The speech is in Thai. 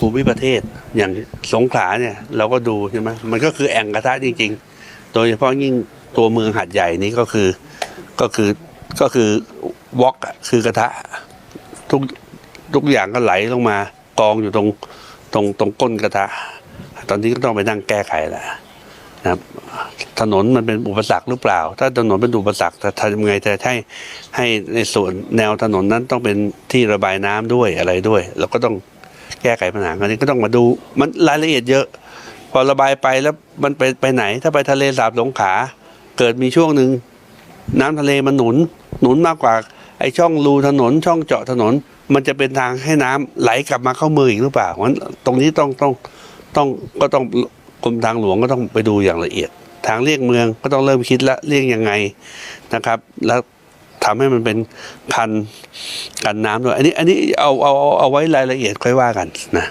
ภูมิประเทศ อย่างสงขลาเนี่ยเราก็ดูใช่ไหมมันก็คือแอ่งกระทะจริง ๆ โดยเฉพาะยิ่งตัวเมืองหัดใหญ่นี้ก็คือก็คือก็คือวอกอะคือกระทะทุกทุกอย่างก็ไหลลงมากองอยู่ตรงตรงตรงก้นกระทะ ตอนนี้ก็ต้องไปนั่งแก้ไขแล้วนะครับถนนมันเป็นอุปสรรคหรือเปล่า ถ้าถนนเป็นอุปสรรคแต่ทำยังไงจะให้ให้ในส่วนแนวถนนนั้นต้องเป็นที่ระบายน้ำด้วยอะไรด้วย เราก็ต้อง แก้ไขปัญหาอันนี้ก็ต้องมาดู มันรายละเอียดเยอะ พอระบายไปแล้วมันไปไปไหน ถ้าไปทะเลสาบสงขา เกิดมีช่วงหนึ่งน้ำทะเลมันหนุน หนุนมากกว่าไอ้ช่องรูถนน ช่องเจาะถนน มันจะเป็นทางให้น้ำไหลกลับมาเข้าเมืองอีกหรือเปล่าเพราะฉะนั้นตรงนี้ต้องต้องต้องก็ต้องกรมทางหลวงก็ต้องไปดูอย่างละเอียด ทางเลี่ยงเมืองก็ต้องเริ่มคิดละเลี่ยงยังไงนะครับ แล้ว ทำให้มันเป็นคันกันน้ำด้วย อันนี้อันนี้เอาเอาเอาเอาไว้รายละเอียดค่อยว่ากันนะ